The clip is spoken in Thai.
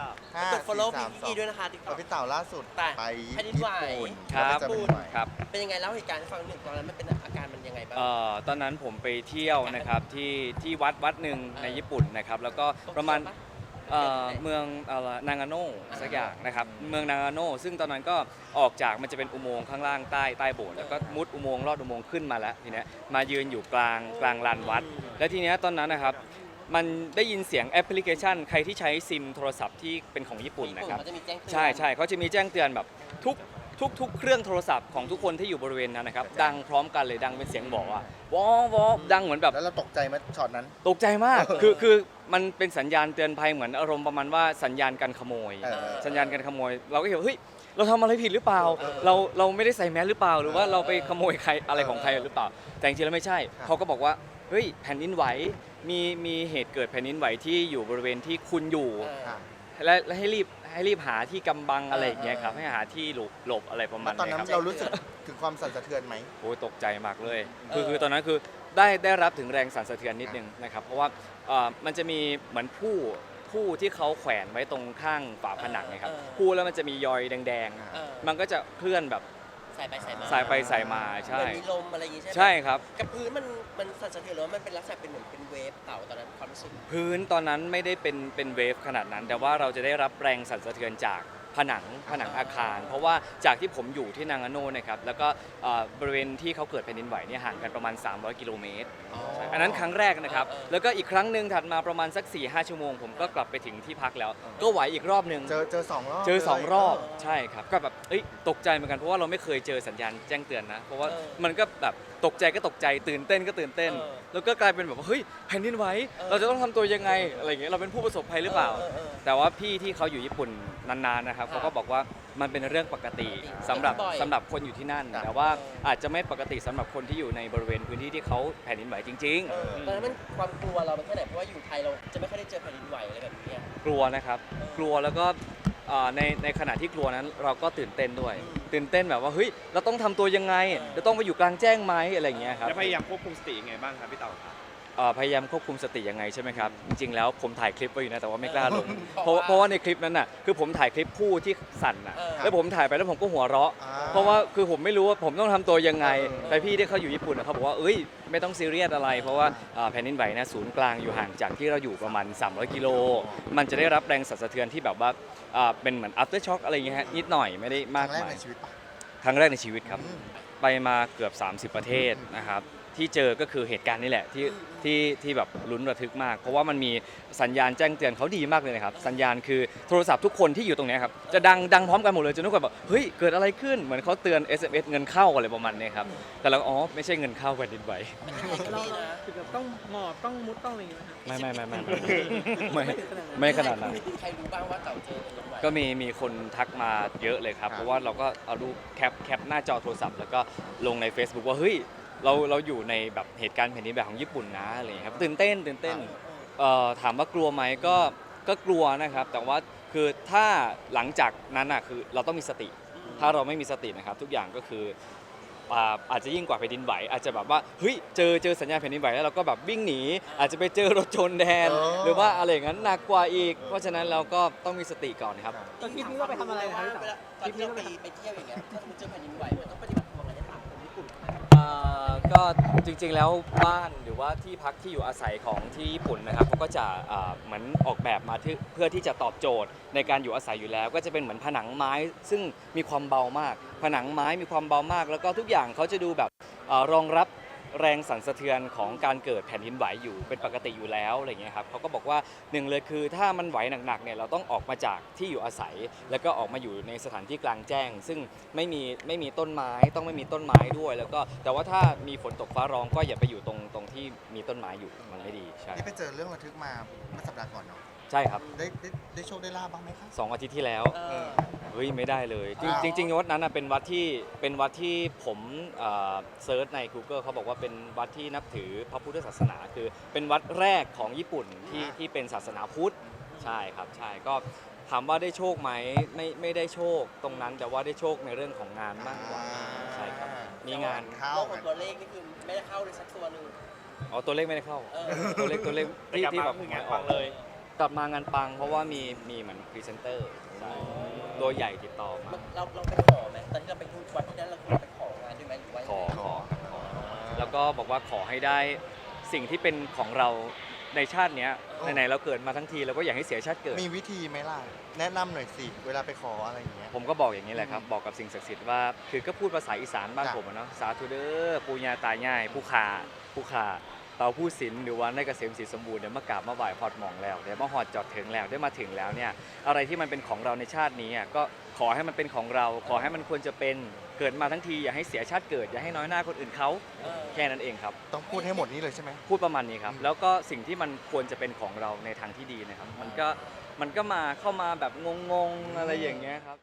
กับห้ากด follow สี่สามพี่สออีงด้วยนะคะติ๊กต็กับพี่เต่าล่าสุดไปไปแผ่นดินญี่ไหว ปุ่นครับ แล้วก็จะเป็นไหว ครับ เป็นยังไงเล่าเหตุการณ์ให้ฟังหนึ่งตอนนั้นมันเป็นอาการมันยังไงบ้าง เอ่อตอนนั้นผมไปเที่ยวนะครับที่ที่วัดวัดหนึ่งในญี่ปุ่นนะครับ แล้วก็ประมาณ เอ่อเมืองอะไรนางาโน่สักอย่างนะครับเมืองนางาโน่ซึ่งตอนนั้นก็ออกจากมันจะเป็นอุโมงค์ข้างล่างใต้ใต้โบสถ์แล้วก็มุดอุโมงค์ลอดอุโมงค์ขึ้นมาแล้วทีเนี้ยมายืนอยู่กลางกลางลานวัด และทีเนี้ยตอนนั้นนะครับ มันได้ยินเสียงแอปพลิเคชัน ใครที่ใช้ซิมโทรศัพท์ที่เป็นของญี่ปุ่นนะครับ เขาจะมีแจ้งเตือน ใช่ใช่เขาจะมีแจ้งเตือนแบบทุกทุกทุกเครื่องโทรศัพท์ของทุกคนที่อยู่บริเวณนั้นนะครับ ดังพร้อมกันเลยดังเป็นเสียงบอกว่าวอวอดังเหมือนแบบ แล้วเราตกใจไหมช็อตนั้น ตกใจมากคือคือมันเป็นสัญญาณเตือนภัยเหมือนอารมณ์ประมาณว่าสัญญาณการขโมย เออสัญญาณการขโมย เราก็เห็นว่าเฮ้ยเราทำอะไรผิดหรือเปล่า เออเราเราไม่ได้ใส่แมสหรือเปล่า หรือว่าเออเราไปขโมยใครอะไรของใครเออหรือเปล่า แต่จริงๆแล้วไม่ใช่ ครับ เขาก็บอกว่า เฮ้ยแผ่นดินไหวมีมีเหตุเกิดแผ่นดินไหวที่อยู่บริเวณที่คุณอยู่เอออะ และและให้รีบให้รีบหาที่กำบังอะไรอย่างเงี้ยครับเออให้หาที่หลบหลบอะไรประมาแล้ณวตอนนี้นั้นครับเรารู้สึกถึงความสั่นสะเทือนไหม โอ้ยตกใจมากเลย คือเออคือตอนนั้นคือได้ได้รับถึงแรงสั่นสะเทือนนิดนึงนะครับ เพราะว่าเอ่อมันจะมีเหมือนผู้ผู้ที่เขาแขวนไว้ตรงข้างฝาผนังนะครับผู้แล้วมันจะมียอยแดงเออๆมันก็จะเคลื่อนแบบ สายไปสายมาสายไปสายมาเหใช่ มือนมีลมอะไรอย่างงี้ใช่ไหมใช่ครับ กับพื้นมันมันสั่นสะเทือนหรือว่ามันเป็นลักษณะเป็นเหมือนเป็นเวฟเต่าตอนนั้นความรู้สึกพื้นตอนนั้นไม่ได้เป็นเป็นเวฟขนาดนั้น แต่ว่าเราจะได้รับแรงสั่นสะเทือนจาก ผนังผนังอาคาร เพราะว่าจากที่ผมอยู่ที่นางาโน่นะครับแล้วก็เอ่อบริเวณที่เขาเกิดแผ่นดินไหวเนี่ยห่างกันประมาณ 300 กิโลเมตร อันนั้นครั้งแรกนะครับ เออเออ แล้วก็อีกครั้งหนึ่งถัดมาประมาณสัก4ี่ห้าชั่วโมง ผมก็กลับไปถึงที่พักแล้ว ก็ไหวอีกรอบหนึ่งเจอเจอสองรอบเจอสองลยรอบใช่ครับ ก็แบบเอ้ยตกใจเหมือนกันเพราะว่าเราไม่เคยเจอสัญญาณแจ้งเตือนนะ เพราะว่าเออ มันก็แบบตกใจก็ตกใจตื่นเต้นก็ตื่นเต้น เออแล้วก็กลายเป็นแบบว่าเฮ้ยแผ่นดินไหวเออเราจะต้องทำตัวยังไงอะไรอย่างเงี้ยเราเป็นผู้ประสบภัยหรือเปล่า เออเออเออแต่ว่าพี่ที่เขาอยู่ญี่ปุ่นนานๆนะครับครับเขาก็บอกว่ามันเป็นเรื่องปกติสำหรับบ่อยสำหรับคนอยู่ที่นั่น ครับ แต่ว่าเออออาจจะไม่ปกติสำหรับคนที่อยู่ในบริเวณพื้นที่ที่เขาแผ่นดินไหวจริง เออตอนนั้นมันความกลัวเราเป็นแค่ไหนเพราะว่าอยู่ไทยเราจะไม่ค่อยได้เจอแผ่นดินไหวอะไรแบบนี้อะๆกลัวนะครับ กลัวแล้วก็ เอ่อในในขณะที่กลัวนั้นเราก็ตื่นเต้นด้วย ตื่นเต้นแบบว่าเฮ้ยเราต้องทำตัวยังไงเราต้องไปอยู่กลางแจ้งไหมอะไรอย่างเงี้ยครับ แล้วพยายามควบคุมสติยังไงบ้างครับพี่เต่าครับ อ่อพยายามควบคุมสติยังไงใช่ไหมครับจริงๆแล้วผมถ่ายคลิปไว้อยู่นะแต่ว่าไม่กล้าลงเพราะว่าเพราะว่าในคลิปนั้นน่ะคือผมถ่ายคลิปคู่ที่สั่นน่ะเออแล้วผมถ่ายไปแล้วผมก็หัวเราะ อ่เพราะว่าคือผมไม่รู้ว่าผมต้องทำตัวยังไงเออแต่พี่ที่เขาอยู่ญี่ปุ่นน่ะเขาบอกว่าเอ้ยไม่ต้องซีเรียสอะไร เพราะว่าอ่าแผ่นดินไหวนะศูนย์กลางอยู่ห่างจากที่เราอยู่ประมาณ 300 กิโล มันจะได้รับแรงสั่นสะเทือนที่แบบว่าอ่าเป็นเหมือน after shock อะไรอย่างเงี้ยฮะนิดหน่อยไม่ได้คมารั้กงแรกมายในชีวิตปะครั้งแรกในชีวิตครับ อืม ไปมาเกือบ 30 ประเทศนะครับที่เจอก็คือเหตุการณ์นี้แหละที่ที่ที่แบบลุ้นระทึกมาก เพราะว่ามันมีสัญญาณแจ้งเตือนเขาดีมากเลยนะครับ สัญญาณคือโทรศัพท์ทุกคนที่อยู่ตรงเนี้ยครับจะดังดังพร้อมกันหมดเลยจนทุกคนแบบเฮ้ยเกิดอะไรขึ้นเหมือนเขาเตือน SMS เงินเข้าอะไรประมาณเนี้ยครับแต่เราก็อ๋อไม่ใช่เงินเข้าแผ่นดินไหวเราถึงกับต้องหมอบต้องมุดต้องอะไรอย่างเงี้ยไหมครับไม่ไม่ไม่ไม่ไม่ไม่ขนาดนั้นใครรู้บ้างว่าเต่าเจอแผ่นดินไหว ก็มีมีคนทักมาเยอะเลยครับครับ เพราะว่าเราก็เอารูปแคปแคปหน้าจอโทรศัพท์ แล้วก็ลงใน Facebook ว่าเฮ้ยเราเราอยู่ในแบบเหตุการณ์แผ่นดินไหวของญี่ปุ่นนะอะไรอย่างเงี้ยครับตื่นเต้นตื่นเต้นเอ่อถามว่ากลัวไหมก็ก็กลัวนะครับ แต่ว่าคือถ้าหลังจากนั้นอะคือเราต้องมีสติ ถ้าเราไม่มีสตินะครับ ทุกอย่างก็คือ อ่าอาจจะยิ่งกว่าแผ่นดินไหว อาจจะแบบว่าเฮ้ยเจอเจอสัญญาณแผ่นดินไหวแล้วเราก็แบบวิ่งหนี อาจจะไปเจอรถชนแทนอ๋อ หรือว่าอะไรอย่างนั้นหนักกว่าอีก เพราะฉะนั้นเราก็ต้องมีสติก่อนครับ ตอนคลิปนี้เราไปทำอะไรนะครับพี่เวเต๋าลาตอนที่เราไปไปเที่ยวอย่างเงี้ยถ้าสมมติเจอแผ่นดินไหวมันต้องปฏิ จริงๆแล้วบ้านหรือว่าที่พักที่อยู่อาศัยของที่ญี่ปุ่นนะครับเขาก็จะเอ่อเหมือนออกแบบมาที่เพื่อที่จะตอบโจทย์ ในการอยู่อาศัยอยู่แล้ว ก็จะเป็นเหมือนผนังไม้ ซึ่งมีความเบามาก ผนังไม้มีความเบามาก แล้วก็ทุกอย่างเขาจะดูแบบเอ่อรองรับ แรงสั่นสะเทือนของการเกิดแผ่นดินไหวอยู่เป็นปกติอยู่แล้วอะไรอย่างเงี้ยครับเขาก็บอกว่าหนึ่งเลยคือถ้ามันไหวหนักๆเนี่ยเราต้องออกมาจากที่อยู่อาศัย แล้วก็ออกมาอยู่ในสถานที่กลางแจ้ง ซึ่งไม่มีไม่มีต้นไม้ต้องไม่มีต้นไม้ด้วย แล้วก็แต่ว่าถ้ามีฝนตกฟ้าร้องก็อย่าไปอยู่ตรงตรงที่มีต้นไม้อยู่มันไม่ดีใช่นี่ไปเจอเรื่องระทึกมาเมื่อสัปดาห์ก่อนเนาะใช่ครับได้ได้ได้โชคได้ลาบบ้างไหมครับสองอาทิตย์ที่แล้ว เออ เฮ้ยไม่ได้เลยจริงอ้าวจริงๆวัดนั้นนะเป็นวัดที่เป็นวัดที่ผมเอ่อเซิร์ชใน Google เขาบอกว่าเป็นวัดที่นับถือพระพุทธศาสนา คือเป็นวัดแรกของญี่ปุ่นที่ที่เป็นศาสนาพุทธใช่ครับใช่ก็ถามว่าได้โชคไหมไม่ไม่ได้โชคตรงนั้นแต่ว่าได้โชคในเรื่องของงานมากกว่าใช่ครับมีงานเข้าโลกขกัอนงตัวเลขนี่คือไม่ได้เข้าเลยสักตัวหนึ่งอ๋อตัวเลขไม่ได้เข้าเออตัวเลขตัวเลขที่ที่แบบคืองานอปัอกงเลยเกลับมางานปัง เพราะว่ามีมีเหมือนพรีเซนเตอร์ใช่ตัวใหญ่ติดต่อมาเราเราไปขอไหมตอนที่เราไปทูตวัดที่นั้นเราไปของานด้วยไหมหรือว่าขอขอครับขอแล้วก็บอกว่าขอให้ได้สิ่งที่เป็นของเราในชาติเนี้ยไหนๆเราเกิดมาทั้งทีเราก็อยากให้เสียชาติเกิด มีวิธีไหมล่ะ แนะนำหน่อยสิ เวลาไปขออะไรอย่างเงี้ย ผมก็บอกอย่างนี้แหละครับ บอกกับสิ่งศักดิ์สิทธิ์ว่า คือก็พูดภาษาอีสานบ้านจ้ะ ผมอะเนาะสาธุเด้อปูญาตายายผู้ขาผู้ขา เตาผู้ศิลหรือว่าในเกษมศรีสมบูรณ์เดี๋ยวมากราบมาไหว้พอดหมองแล้วเดี๋ยวมาหอดจอดถึงแล้วได้มาถึงแล้วเนี่ยอะไรที่มันเป็นของเราในชาตินี้อะก็ขอให้มันเป็นของเรา ขอให้มันควรจะเป็นเกิดมาทั้งทีอย่าให้เสียชาติเกิดอย่าให้น้อยหน้าคนอื่นเขาเออแค่นั้นเองครับ ต้องพูดให้หมดนี้เลยใช่ไหมพูดประมาณนี้ครับ แล้วก็สิ่งที่มันควรจะเป็นของเราในทางที่ดีนะครับ มันก็มันก็มาเข้ามาแบบงงๆอะไรอย่างเงี้ยครับ